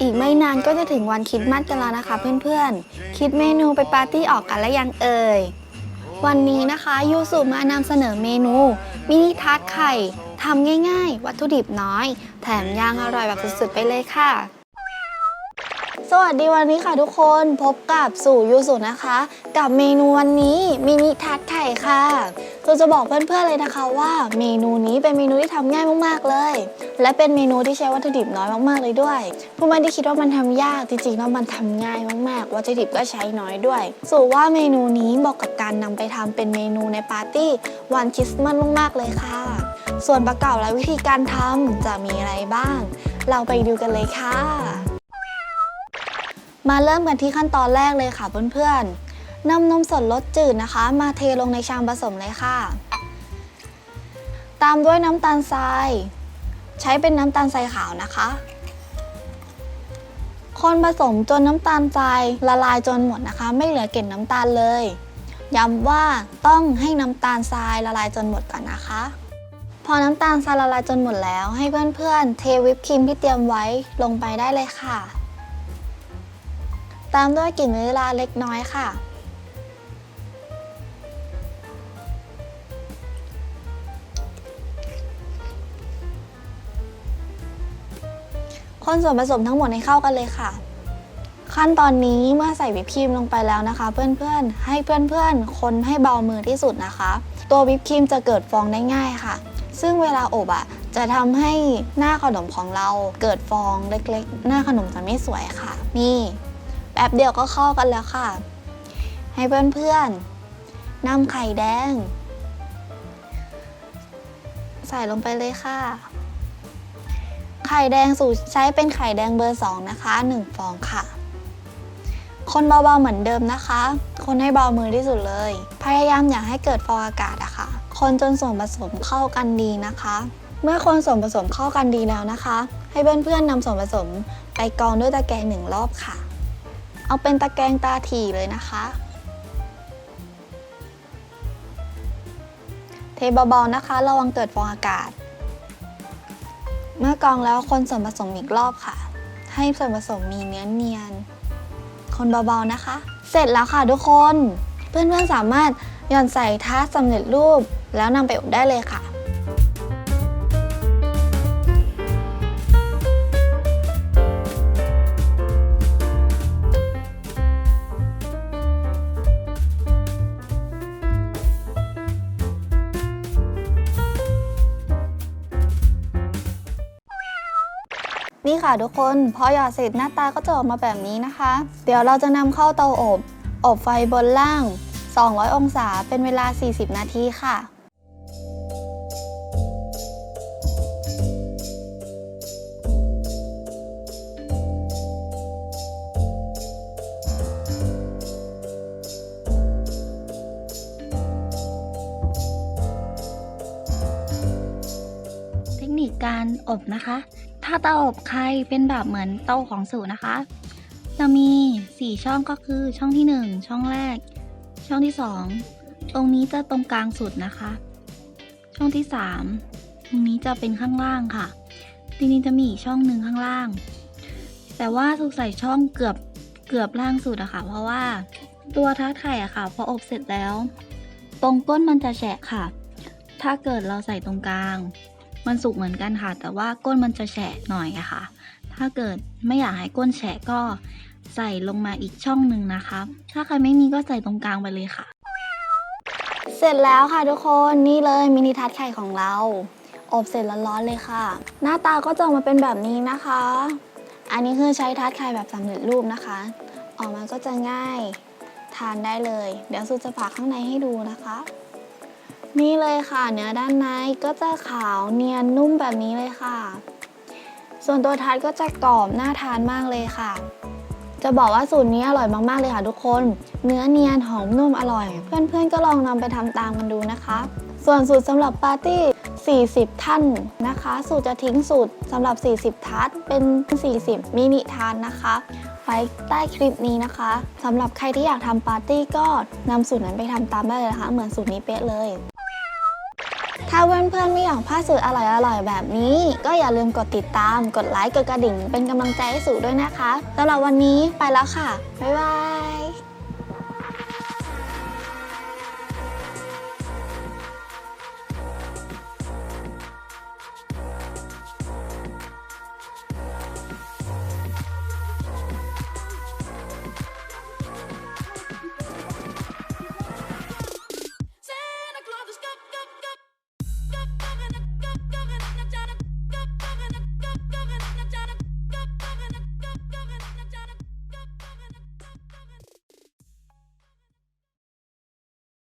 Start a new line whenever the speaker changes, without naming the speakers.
อีกไม่นานก็จะถึงวันคริดมัดกันแล้วนะคะเพื่อนๆ คิดเมนูไปปาร์ตี้ออกกันแล้วยังเอ่ย วันนี้นะคะยูสุมานำเสนอเมนู มินิทาร์ตไข่ทำง่ายๆ วัตถุดิบน้อย แถมย่างอร่อยแบบสุดๆไปเลยค่ะ สวัสดีวันนี้ค่ะทุกคนพบกับสู่ยูสุนะคะ กับเมนูวันนี้มินิทาร์ตไข่ค่ะเราจะบอกเพื่อนๆเลยนะคะว่าเมนูนี้เป็นเมนูที่ทำง่ายมากๆเลย และเป็นเมนูที่ใช้วัตถุดิบน้อยมากๆเลยด้วยผู้ไม่ได้คิดว่ามันทำยากจริงๆแล้วมันทำง่ายมากๆ วัตถุดิบก็ใช้น้อยด้วยสู่ว่าเมนูนี้เหมาะกับการนำไปทำเป็นเมนูในปาร์ตี้วันคริสต์มาสมากๆเลยค่ะ ส่วนประกอบและวิธีการทำจะมีอะไรบ้าง เราไปดูกันเลยค่ะ มาเริ่มกันที่ขั้นตอนแรกเลยค่ะเพื่อนๆนำนมสดรสจืดนะคะ มาเทลงในชามผสมเลยค่ะ ตามด้วยน้ำตาลทราย ใช้เป็นน้ำตาลทรายขาวนะคะ คนผสมจนน้ำตาลทรายละลายจนหมดนะคะ ไม่เหลือเกล็ดน้ำตาลเลย ย้ำว่าต้องให้น้ำตาลทรายละลายจนหมดก่อนนะคะ พอน้ำตาลทรายละลายจนหมดแล้ว ให้เพื่อนๆเทวิปครีมที่เตรียมไว้ลงไปได้เลยค่ะ ตามด้วยกลิ่นวานิลลาเล็กน้อยค่ะ คนส่วนผสมทั้งหมดให้เข้ากันเลยค่ะ ขั้นตอนนี้เมื่อใส่วิปครีมลงไปแล้วนะคะ เพื่อนๆ ให้เพื่อนๆ คนให้เบามือที่สุดนะคะ ตัววิปครีมจะเกิดฟองได้ง่ายค่ะ ซึ่งเวลาอบอะจะทำให้หน้าขนมของเราเกิดฟองเล็กๆ หน้าขนมจะไม่สวยค่ะ นี่ ป๊บเดียวก็เข้ากันแล้วค่ะ ให้เพื่อนๆนำไข่แดง ใส่ลงไปเลยค่ะ ไข่แดงสูตรใช้เป็นไข่แดงเบอร์ 2 นะคะ 1 ฟองค่ะ คนเบาๆเหมือนเดิมนะคะ คนให้เบามือที่สุดเลย พยายามอย่าให้เกิดฟองอากาศอะค่ะ คนจนส่วนผสมเข้ากันดีนะคะ เมื่อคนส่วนผสมเข้ากันดีแล้วนะคะ ให้เพื่อนๆนำส่วนผสมไปกรองด้วยตะแกรงหนึ่งรอบค่ะ เอาเป็นตะแกรงตาถี่เลยนะคะ เทเบาๆนะคะ ระวังเกิดฟองอากาศ เมื่อกรองแล้วคนส่วนผสมอีกรอบค่ะ ให้ส่วนผสมมีเนื้อเนียน คนเบาๆนะคะ เสร็จแล้วค่ะทุกคน เพื่อนๆสามารถหย่อนใส่ทาร์ตสำเร็จรูปแล้วนำไปอบได้เลยค่ะ นี่ค่ะทุกคนพอหยอดเสร็จหน้าตาก็จะออกมาแบบนี้นะคะ เดี๋ยวเราจะนำเข้าเตาอบ อบไฟบนล่าง 200 องศาเป็นเวลา 40 นาทีค่ะ
เทคนิคการอบนะคะ ถ้าเตาอบใครเป็นแบบเหมือนเตาของสูนะคะ จะมี 4 ช่องก็คือช่องที่ 1 ช่องแรก ช่องที่ 2 ตรงนี้จะตรงกลางสุดนะคะ ช่องที่ 3 ตรงนี้จะเป็นข้างล่างค่ะทีนี้จะมีอีกช่องหนึ่งข้างล่าง แต่ว่าถูกใส่ช่องเกือบเกือบล่างสุดอะค่ะ เพราะว่าตัวทาไข่อะค่ะพออบเสร็จแล้ว ตรงก้นมันจะแฉะค่ะ ถ้าเกิดเราใส่ตรงกลาง มันสุกเหมือนกันค่ะ แต่ว่าก้นมันจะแฉะหน่อยอะค่ะ ถ้าเกิดไม่อยากให้ก้นแฉะก็ใส่ลงมาอีกช่องหนึ่งนะคะ ถ้าใครไม่มีก็ใส่ตรงกลางไปเลยค่ะ
เสร็จแล้วค่ะทุกคนนี่เลยมินิทัดไข่ของเรา อบเสร็จร้อนๆเลยค่ะ หน้าตาก็จะออกมาเป็นแบบนี้นะคะ อันนี้คือใช้ทัดไข่แบบสำเร็จรูปนะคะ ออกมาก็จะง่ายทานได้เลย เดี๋ยวซูจะผ่าข้างในให้ดูนะคะ นี่เลยค่ะ เนื้อด้านในก็จะขาวเนียนนุ่มแบบนี้เลยค่ะ ส่วนตัวทัดก็จะกรอบน่าทานมากเลยค่ะ จะบอกว่าสูตรนี้อร่อยมากๆเลยค่ะทุกคน เนื้อเนียนหอมนุ่มอร่อย เพื่อนๆก็ลองนำไปทำตามกันดูนะคะ ส่วนสูตรสำหรับปาร์ตี้ 40 ท่านนะคะ สูตรจะทิ้งสูตรสำหรับ 40 ทัดเป็น 40 มินิทานนะคะไว้ใต้คลิปนี้นะคะสำหรับใครที่อยากทำปาร์ตี้ก็นำสูตรนั้นไปทำตามได้เลยนะคะ เหมือนสูตรนี้เป๊ะเลย ถ้าเพื่อนๆไม่อยากพลาดสูตรอร่อยๆ แบบนี้ ก็อย่าลืมกดติดตาม กดไลค์ กดกระดิ่ง เป็นกำลังใจให้สูด้วยนะคะสำหรับวันนี้ไปแล้วค่ะ บ๊ายบาย